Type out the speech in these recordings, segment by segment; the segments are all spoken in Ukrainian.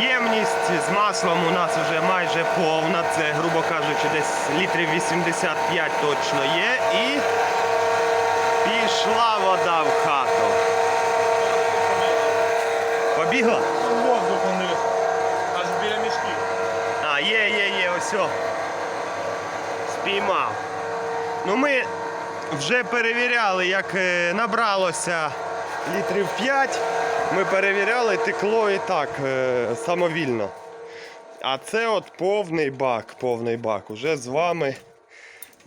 Ємність з маслом у нас вже майже повна. Це, грубо кажучи, десь літрів 85 точно є. І пішла вода в хату. Побігла? Воздух вони аж біля мішків. А, є, є, є, ось. Спіймав. Ну ми вже перевіряли, як е, набралося літрів 5. Ми перевіряли, текло і так е, самовільно. А це от повний бак, повний бак. Уже з вами.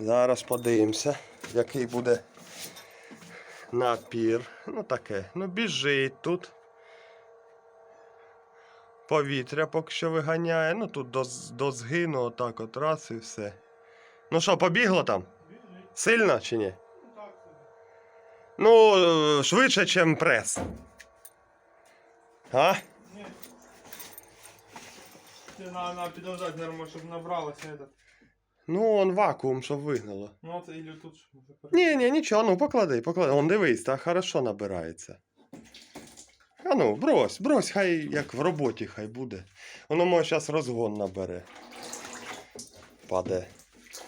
Зараз подивимося, який буде напір. Ну таке. Ну біжить тут. Повітря поки що виганяє. Ну тут до, до згину отак от раз і все. Ну що, побігло там? Сильно чи ні? Ну, е, швидше, ніж прес. А? Це на, на підождати, нормально, щоб набралося этот. Ну, он вакуум, щоб вигнало. Ну це ілю тут щоб вже Ні, ні, нічого, ну поклади, поклади. Он дивись, так хорошо набирається. А ну, брось, брось, хай як в роботі хай буде. Воно може зараз розгон набере. Паде.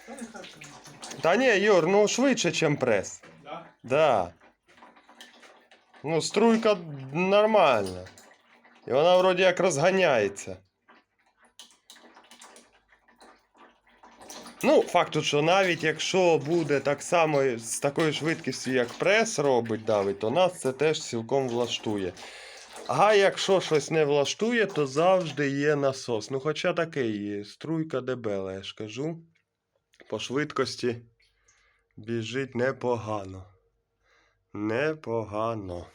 Та нехай це. Та ні, Юр, ну швидше, ніж прес. Да? Да. Ну, струйка нормальна. І вона вроді як розганяється. Ну, факт тут, що навіть якщо буде так само з такою швидкістю, як прес робить давить, то нас це теж цілком влаштує. А якщо щось не влаштує, то завжди є насос. Ну, хоча такий струйка дебела, я ж кажу. По швидкості біжить непогано. Непогано.